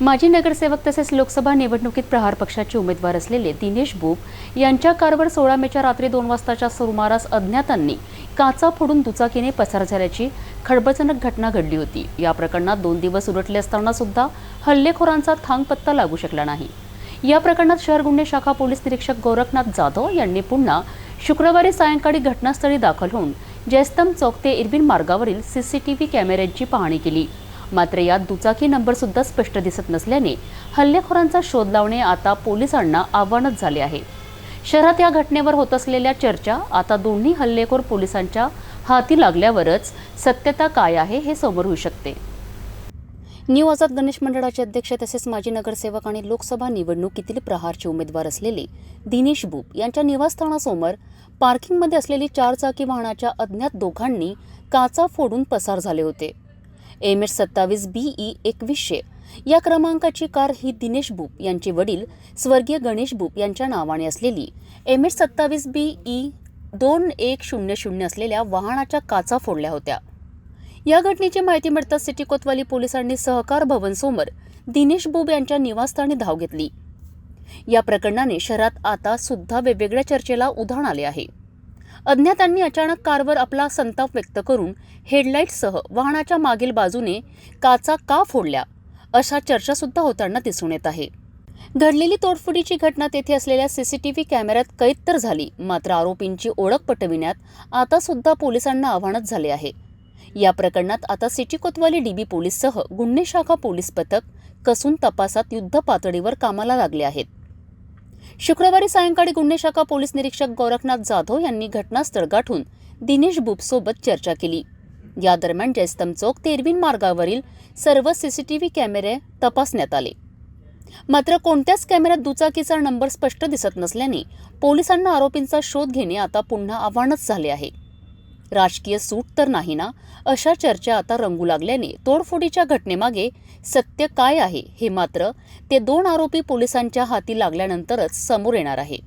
माजी नगरसेवक तसेच लोकसभा निवडणुकीत प्रहार पक्षाचे उमेदवार असलेले दिनेश बुब यांच्या कारवर सोळा मेच्या रात्री दोन वाजताच्या सुमारास अज्ञातांनी काचा फोडून दुचाकीने पसार झाल्याची खडबजनक घटना घडली होती. या प्रकरणात दोन दिवस उलटले असताना सुद्धा हल्लेखोरांचा थांगपत्ता लागू शकला नाही. या प्रकरणात शहर गुन्हे शाखा पोलीस निरीक्षक गोरखनाथ जाधव यांनी पुन्हा शुक्रवारी सायंकाळी घटनास्थळी दाखल होऊन जयस्तंभ चौक ते इरविन मार्गावरील सीसीटीव्ही कॅमेऱ्यांची पाहणी केली. मात्र यात दुचाकी नंबर सुद्धा स्पष्ट दिसत नसल्याने हल्लेखोरांचा शोध लावणे आता पोलिसांना आव्हानच झाले आहे. शहरात या घटनेवर होत असलेल्या चर्चा आता दोन्ही हल्लेखोर पोलिसांच्या हाती लागल्यावरच सत्यता काय आहे हे समोर होऊ शकते. न्यू आझाद गणेश मंडळाचे अध्यक्ष तसेच माजी नगरसेवक आणि लोकसभा निवडणुकीतील प्रहारचे उमेदवार असलेले दिनेश बुप यांच्या निवासस्थानासमोर पार्किंगमध्ये असलेली चारचाकी वाहनाच्या अज्ञात दोघांनी काचा फोडून पसार झाले होते. एम एच सत्तावीस बीई एकवीसशे या क्रमांकाची कार ही दिनेश बुप यांचे वडील स्वर्गीय गणेश बुप यांच्या नावाने असलेली. एम एच सत्तावीस बीई दोन एक शून्य शून्य असलेल्या वाहनाच्या काचा फोडल्या होत्या. या घटनेची माहिती मिळताच सिटी कोतवाली पोलिसांनी सहकार भवन समोर दिनेश बुब यांच्या निवासस्थानी धाव घेतली. या प्रकरणाने शहरात आता सुद्धा वेगवेगळ्या चर्चेला उधाण आले आहे. अज्ञातांनी अचानक कारवर आपला संताप व्यक्त करून हेडलाईटसह वाहनाच्या मागील बाजूने काचा का फोडल्या अशा चर्चासुद्धा होताना दिसून येत आहे. घडलेली तोडफोडीची घटना तेथे असलेल्या सीसीटीव्ही कॅमेऱ्यात कैद तर झाली मात्र आरोपींची ओळख पटविण्यात आता सुद्धा पोलिसांना आव्हानच झाले आहे. या प्रकरणात आता सिटी कोतवाली डीबी पोलीससह गुन्हे शाखा पोलीस पथक कसून तपासात युद्ध पातळीवर कामाला लागले आहेत. शुक्रवारी सायंकाळी गुन्हे शाखा पोलीस निरीक्षक गोरखनाथ जाधव यांनी घटनास्थळ गाठून दिनेश बुबसोबत चर्चा केली. या दरम्यान जयस्तम चौक ते मार्गावरील सर्व सीसीटीव्ही कॅमेरे तपासण्यात आले. मात्र कोणत्याच कॅमेऱ्यात दुचाकीचा नंबर स्पष्ट दिसत नसल्याने पोलिसांना आरोपींचा शोध घेणे आता पुन्हा आव्हानच झाले आहे. राजकीय सूट तर नाही ना अशा चर्चा आता रंगू लागल्याने तोडफोडीच्या घटनेमागे सत्य काय आहे हे मात्र ते दोन आरोपी पोलिसांच्या हाती लागल्यानंतरच समोर येणार आहे.